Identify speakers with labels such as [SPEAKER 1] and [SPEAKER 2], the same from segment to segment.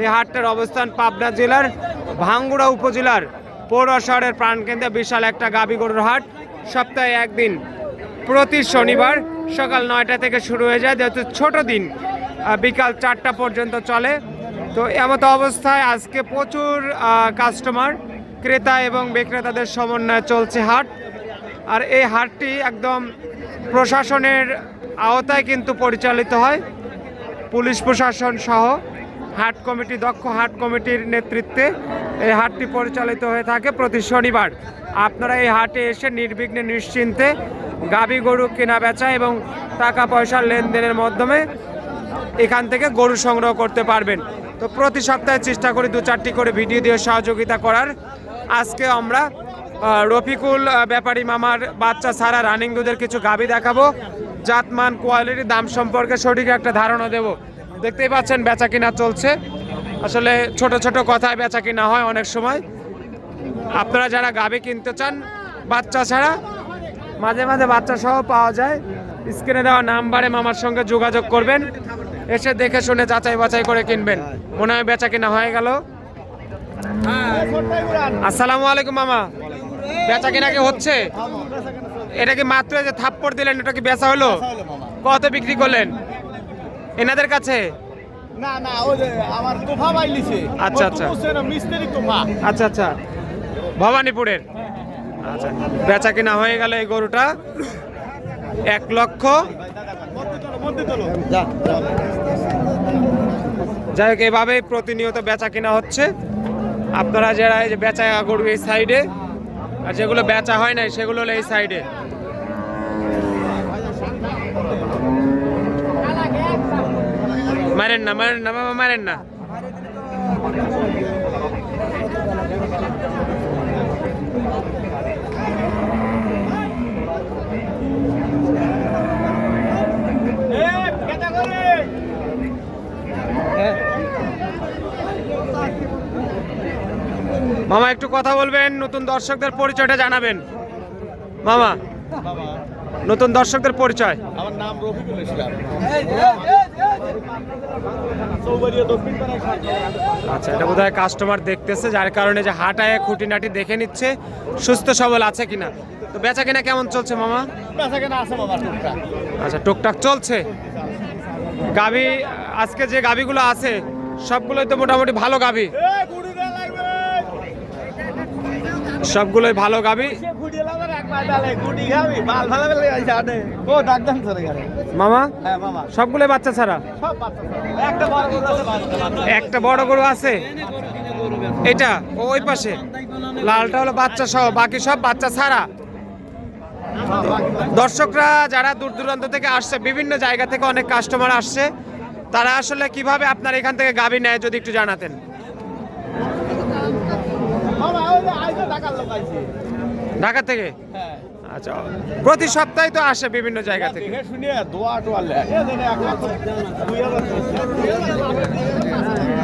[SPEAKER 1] এই হাটটার অবস্থান পাবনা জেলার ভাঙ্গুড়া উপজেলার পৌর শহরের প্রাণকেন্দ্রে বিশাল একটা গাবি গরুর হাট। সপ্তাহে একদিন প্রতি শনিবার সকাল নয়টা থেকে শুরু হয়ে যায়, যেহেতু ছোট দিন বিকাল চারটা পর্যন্ত চলে। তো এমতো অবস্থায় আজকে প্রচুর কাস্টমার ক্রেতা এবং বিক্রেতাদের সমন্বয়ে চলছে হাট। আর এই হাটটি একদম প্রশাসনের আওতায় কিন্তু পরিচালিত হয়। পুলিশ প্রশাসন সহ হাট কমিটি, দক্ষ হাট কমিটির নেতৃত্বে এই হাটটি পরিচালিত হয়ে থাকে প্রতি শনিবার। আপনারা এই হাটে এসে নির্বিঘ্নে নিশ্চিন্তে গাবি গরু কেনা বেচা এবং টাকা পয়সার লেনদেনের মাধ্যমে এখান থেকে গরু সংগ্রহ করতে পারবেন। তো প্রতি সপ্তাহে চেষ্টা করি দু চারটি করে ভিডিও দিয়ে সহযোগিতা করার। আজকে আমরা রফিকুল ব্যাপারী মামার বাচ্চা ছাড়া রানিং দুধের কিছু গাবি দেখাবো। জাতমান কোয়ালিটি দাম সম্পর্কে সঠিক একটা ধারণা দেব। দেখতেই পাচ্ছেন বেচা কিনা চলছে। আসলে ছোট ছোট কথায় বেচা কিনা হয় অনেক সময়। আপনারা যারা গাবি কিনতে চান, বাচ্চা ছাড়া, মাঝে মাঝে বাচ্চা সহ পাওয়া যায়। স্ক্রিনে দেওয়া নাম্বারে মামার সঙ্গে যোগাযোগ করবেন। এসে দেখে শুনে যাচাই বাছাই করে কিনবেন। মনে হয় বেচা কিনা হয়ে গেল। আসসালামু আলাইকুম, মামা। বেচা কিনা কি হচ্ছে? এটা কি মাত্র যে থাপ্পড় দিলেন, এটা কি বেচা হলো? কত বিক্রি করলেন? এনাদের কাছে?
[SPEAKER 2] না না ওই যে আমার তোফা বাইলিছে
[SPEAKER 1] আচ্ছা, আচ্ছা।
[SPEAKER 2] মিস্ত্রি তোফা।
[SPEAKER 1] আচ্ছা আচ্ছা। ভবানীপুরের। আচ্ছা বেচা কিনা হয়ে গেল এই গরুটা। এক লক্ষ। যাই হোক এভাবেই প্রতিনিয়ত বেচা কিনা হচ্ছে। আপনারা যারা এই যে বেচা গরু এই সাইডে আর যেগুলো বেচা হয় নাই সেগুলো হলো এই সাইডে মারেন না মারেন না, মামা, মারেন না। মামা, একটু কথা বলবেন, নতুন দর্শকদের পরিচয়টা জানাবেন। মামা। নতুন দর্শকদের পরিচয়।
[SPEAKER 2] আমার নাম রফিকুল ইসলাম।
[SPEAKER 1] আচ্ছা এটা বোধহয় কাস্টমার দেখতেছে যার কারণে যে হাঁটায় খুঁটিনাটি দেখে নিচ্ছে সুস্থ সবল আছে কিনা। তো বেচা কিনা কেমন চলছে মামা?
[SPEAKER 2] বেচা কেনা আছে বাবা টুকটা
[SPEAKER 1] আচ্ছা টুকটাক চলছে? গাভি আজকে যে গাভিগুলো আছে সবগুলোই তো মোটামুটি ভালো
[SPEAKER 2] লাগবে
[SPEAKER 1] সবগুলোই ভালো গাভি। মামা?
[SPEAKER 2] হ্যাঁ
[SPEAKER 1] বাচ্চা ছাড়া?
[SPEAKER 2] একটা বড় গরু আছে বাচ্চা
[SPEAKER 1] একটা বড় গরু আছে? এটা ওই পাশে। লালটা হলো বাচ্চা সহ বাকি সব বাচ্চা ছাড়া। দর্শকরা যারা দূর দূরান্ত থেকে আসছে বিভিন্ন জায়গা থেকে অনেক কাস্টমার আসছে তারা আসলে কীভাবে আপনার এখান থেকে গাবি নেয় যদি একটু জানাতেন? ঢাকা থেকে?
[SPEAKER 2] হ্যাঁ।
[SPEAKER 1] আচ্ছা প্রতি সপ্তাহে তো আসে বিভিন্ন জায়গা থেকে।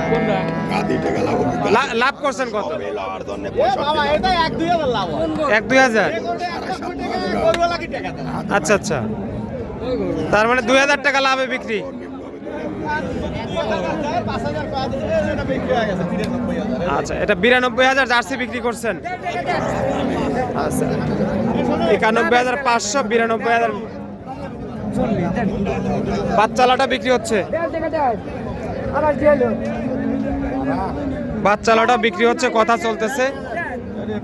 [SPEAKER 2] কোনটা
[SPEAKER 1] লা- লাভ করছেন কত?
[SPEAKER 2] এক দুই হাজার
[SPEAKER 1] আচ্ছা আচ্ছা। তার মানে দুই হাজার টাকা লাভে বিক্রি? আচ্ছা এটা বিরানব্বই হাজার জার্সি বিক্রি করছেন। আচ্ছা একানব্বই হাজার পাঁচশো, বিরানব্বই হাজার বাচ্চালাটা বিক্রি হচ্ছে। বাচ্চালাটা বিক্রি হচ্ছে, কথা চলতেছে।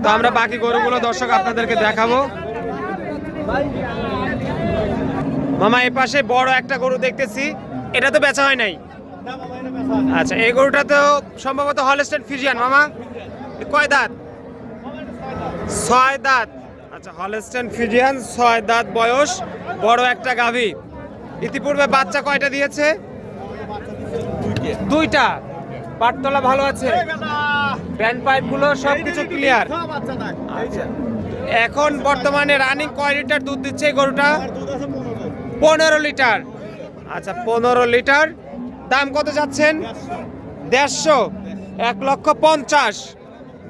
[SPEAKER 1] তো আমরা বাকি গরুগুলো দর্শক আপনাদেরকে দেখাবো। মামা, এই পাশে বড় একটা গরু দেখতেছি। এটা তো বেচা হয় নাই। আচ্ছা এই গরুটা তো সম্ভবত হলস্টেন ফিজিয়ান, মামা। কয় দাঁত? ছয় দাঁত। আচ্ছা হলস্টেন ফিজিয়ান, ছয় দাঁত বয়স, বড় একটা গাভী। ইতিপূর্বে বাচ্চা কয়টা দিয়েছে? দুইটা। পাটতলা ভালো আছে। ব্যান্ড পাইপগুলো সবকিছু ক্লিয়ার
[SPEAKER 2] সব থাক
[SPEAKER 1] আচ্ছা এখন বর্তমানে রানিং কয় লিটার দুধ দিচ্ছে গরুটা?
[SPEAKER 2] পনেরো
[SPEAKER 1] লিটার। আচ্ছা পনেরো লিটার। দাম কত যাচ্ছেন? দেড়শো। এক লক্ষ পঞ্চাশ।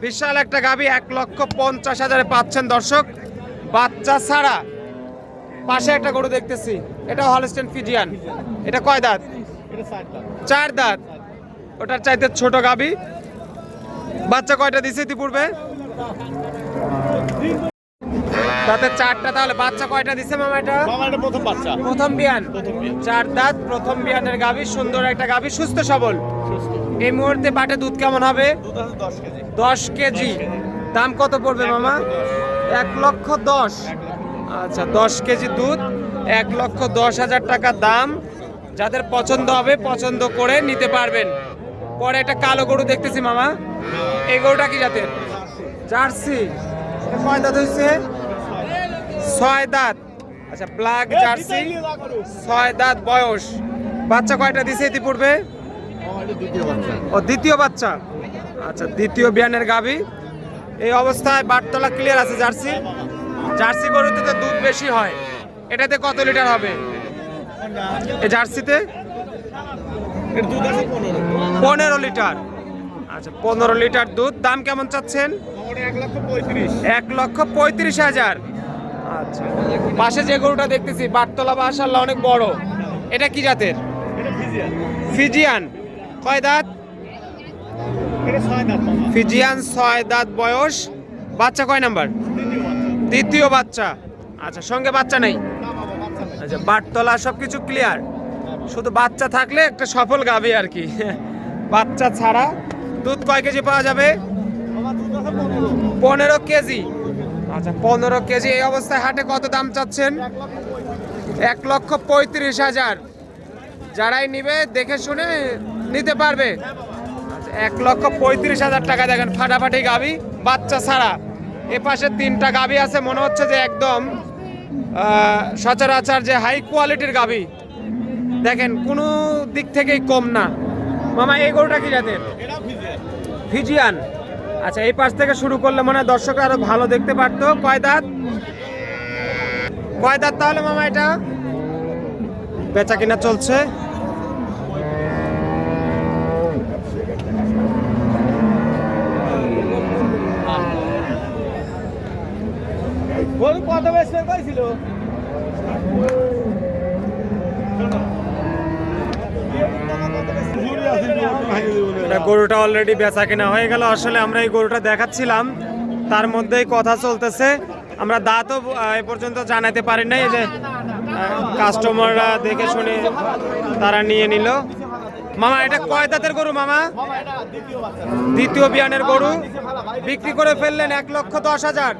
[SPEAKER 1] বিশাল একটা গাবি, এক লক্ষ পঞ্চাশ হাজারে পাচ্ছেন দর্শক। বাচ্চা ছাড়া পাশে একটা গরু দেখতেছি। এটা হলস্টেন ফিজিয়ান। এটা কয় দাঁত? চার দাঁত। ওটার চাইতে ছোট গাবি। বাচ্চা কয়টা দিছে ইতিপূর্বে? তাতে চারটা তাহলে বাচ্চা কয়টা দিছে মামা এটা?
[SPEAKER 2] মামা এটা প্রথম বাচ্চা।
[SPEAKER 1] প্রথম বিয়ান। চার দাঁত প্রথম বিয়ানের গাভী সুন্দর একটা গাভী সুস্থ সবল।
[SPEAKER 2] সুস্থ।
[SPEAKER 1] এই মুহূর্তে বাটে দুধ কেমন হবে?
[SPEAKER 2] দশ কেজি।
[SPEAKER 1] দাম কত পড়বে মামা? এক লক্ষ দশ। আচ্ছা দশ কেজি দুধ এক লক্ষ দশ হাজার টাকা দাম। যাদের পছন্দ হবে পছন্দ করে নিতে পারবেন। পরে একটা কালো গরু দেখতেছি মামা। এই গরুটা কি জাতের? জার্সি। কয় দাঁত হয়েছে ছয় দাঁত। আচ্ছা ব্ল্যাক জার্সি ছয় দাঁত বয়স। বাচ্চা কয়টা দিছে ইতিপূর্বে? ও দ্বিতীয় বাচ্চা। আচ্ছা দ্বিতীয় বিয়ানের গাভী। এই অবস্থায় বাটতলা ক্লিয়ার আছে জার্সি। জার্সি গরুতে তো দুধ বেশি হয়। এটাতে কত লিটার হবে? এই জার্সিতে?
[SPEAKER 2] পনেরো।
[SPEAKER 1] লিটার। আচ্ছা পনেরো লিটার দুধ। দাম কেমন চাচ্ছেন?
[SPEAKER 2] এক লক্ষ পঁয়ত্রিশ
[SPEAKER 1] হাজার। আচ্ছা। পাশে যে গরুটা দেখতেছি বাটতলা বাসাল্লাহ অনেক বড়। এটা কি জাতের?
[SPEAKER 2] ফিজিয়ান।
[SPEAKER 1] ফিজিয়ান। কয় দাঁত?
[SPEAKER 2] দাঁত
[SPEAKER 1] ফিজিয়ান ছয় দাঁত বয়স। বাচ্চা কয় নাম্বার? দ্বিতীয় বাচ্চা। আচ্ছা সঙ্গে বাচ্চা। নেই
[SPEAKER 2] না বাবা বাচ্চা নেই?
[SPEAKER 1] আচ্ছা বাটতলা সবকিছু ক্লিয়ার শুধু বাচ্চা থাকলে একটা সফল গাবে আর কি। বাচ্চা ছাড়া দুধ কয় কেজি পাওয়া যাবে?
[SPEAKER 2] পনেরো
[SPEAKER 1] কেজি। আচ্ছা পনেরো কেজি এই অবস্থায় হাটে কত দাম চাচ্ছেন?
[SPEAKER 2] এক লক্ষ পঁয়ত্রিশ
[SPEAKER 1] হাজার। যারাই নিবে দেখে শুনে নিতে পারবে। আচ্ছা, এক লক্ষ পঁয়ত্রিশ হাজার টাকা দেখেন ফাটাফাটি গাবি বাচ্চা ছাড়া। এ পাশে তিনটা গাবি আছে মনে হচ্ছে যে একদম সচরাচর যে হাই কোয়ালিটির গাবি। দেখেন কোনো দিক থেকেই কম না। মামা এই গরুটা কি জাতের?
[SPEAKER 2] ফিজিয়ান
[SPEAKER 1] আচ্ছা এই পাশ থেকে শুরু করলে মনে হয় দর্শকরা আরও ভালো দেখতে পারতো। কয় দাঁত? কয় দাঁত তাহলে মামা এটা? বেচা কিনা চলছে।
[SPEAKER 2] কত বেশি কইছিল
[SPEAKER 1] গরুটা অলরেডি বেচা কেনা হয়ে গেল। আসলে আমরা এই গরুটা দেখাচ্ছিলাম। তার মধ্যেই কথা চলতেছে। আমরা দাঁতও তো এ পর্যন্ত জানাতে পারি নাই। যে কাস্টমাররা দেখে শুনে তারা নিয়ে নিল। মামা, এটা কয় দাঁতের গরু, মামা?
[SPEAKER 2] মামা দ্বিতীয়
[SPEAKER 1] বিয়ানের গরু। বিক্রি করে ফেললেন এক লক্ষ দশ হাজার।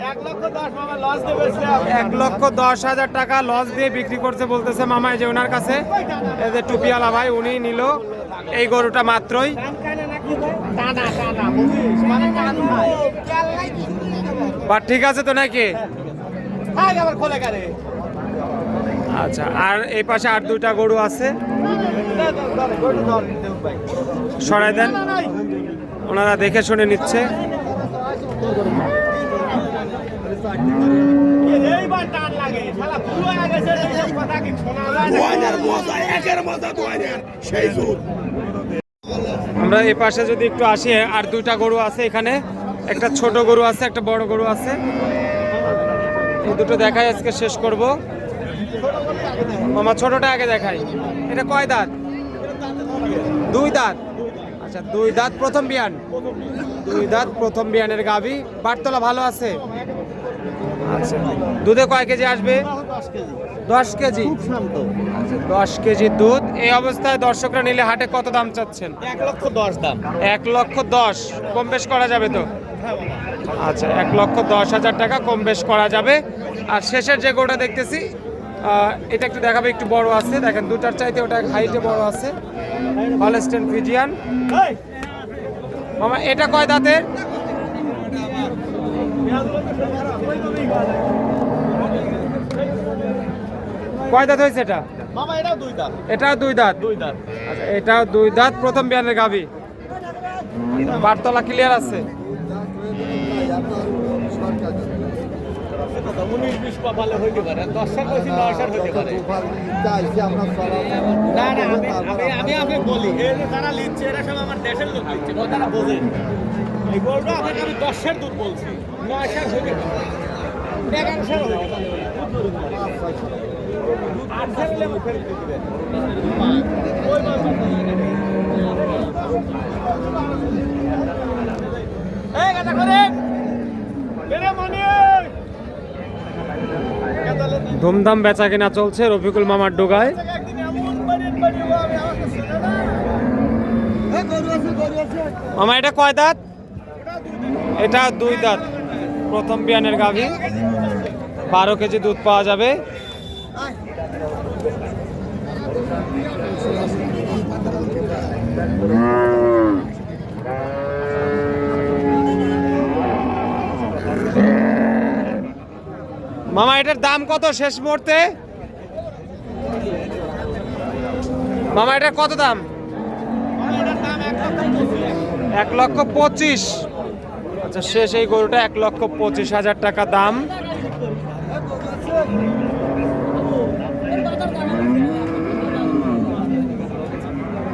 [SPEAKER 2] এক লক্ষ দশ মামা
[SPEAKER 1] হাজার টাকা লস দিয়ে বিক্রি করছে বলতেছে মামাই যে ওনার কাছে। এই টুপিওয়ালা ভাই, উনি নিল। এই গরুটা মাত্রই। ঠিক আছে তো নাকি? আচ্ছা আর এই পাশে আর দুইটা গরু আছে। সরাই দেন। ওনারা দেখে শুনে নিচ্ছে? আমরা এই পাশে যদি একটু আসি, আর দুইটা গরু আছে এখানে। একটা ছোট গরু আছে, একটা বড় গরু আছে। দুটো দেখাই আজকে শেষ করব। মামা, ছোটটা আগে দেখাই। এটা কয় দাঁত? দুই দাঁত। আচ্ছা দুই দাঁত প্রথম বিয়ান। দুই দাঁত প্রথম বিয়ানের গাভী। বাটতলা ভালো আছে? আচ্ছা। দুধে কয় কেজি আসবে?
[SPEAKER 2] দশ কেজি।
[SPEAKER 1] দশ আচ্ছা দশ কেজি দুধ। এই অবস্থায় দর্শকরা নিলে হাটে কত দাম চাচ্ছেন?
[SPEAKER 2] এক লক্ষ দশ দাম।
[SPEAKER 1] এক লক্ষ দশ। কম বেশ করা যাবে তো? আচ্ছা এক লক্ষ দশ হাজার টাকা কম বেশ করা যাবে। আর শেষের যে গোটা দেখতেছি এটা একটু দেখাবে একটু বড় আছে। দেখেন দুটার চাইতে ওটা হাইটে বড় আছে। Holstein Friesian. মামা এটা কয় দাঁতের? কয় দাঁত হয়েছে এটা?
[SPEAKER 2] মামা এটাও দুই দাম
[SPEAKER 1] এটাও দুই দাঁত?
[SPEAKER 2] দুই দাম
[SPEAKER 1] আচ্ছা এটাও দুই দাঁত। প্রথম বিয়ানের গাভী। বারতলা ক্লিয়ার আছে?
[SPEAKER 2] উনিশ বিশ কপালে হইতে পারে দশটা কইছি নয়শার হইতে পারে। না আমি আমি আমি বলি, এই যে তারা লিখছে, এরা সব আমার দেশের লোক লিখছে কথাটা বোঝেন দশের দুধ বলছি দিবেন ওই এই গাদা করেন বেরে মনি গাদালে দিন
[SPEAKER 1] ধুমধাম বেচা কেনা চলছে রফিকুল মামার ডোগায়। মামা, এটা কয় দাঁত? এটা দুই দাঁত। প্রথম বিয়ানের গাভী। বারো কেজি দুধ পাওয়া যাবে। মামা, এটার দাম কত শেষ মুহূর্তে? মামা এটার কত দাম? এক লক্ষ পঁচিশ। আচ্ছা শেষ এই গরুটা এক লক্ষ পঁচিশ হাজার টাকা দাম।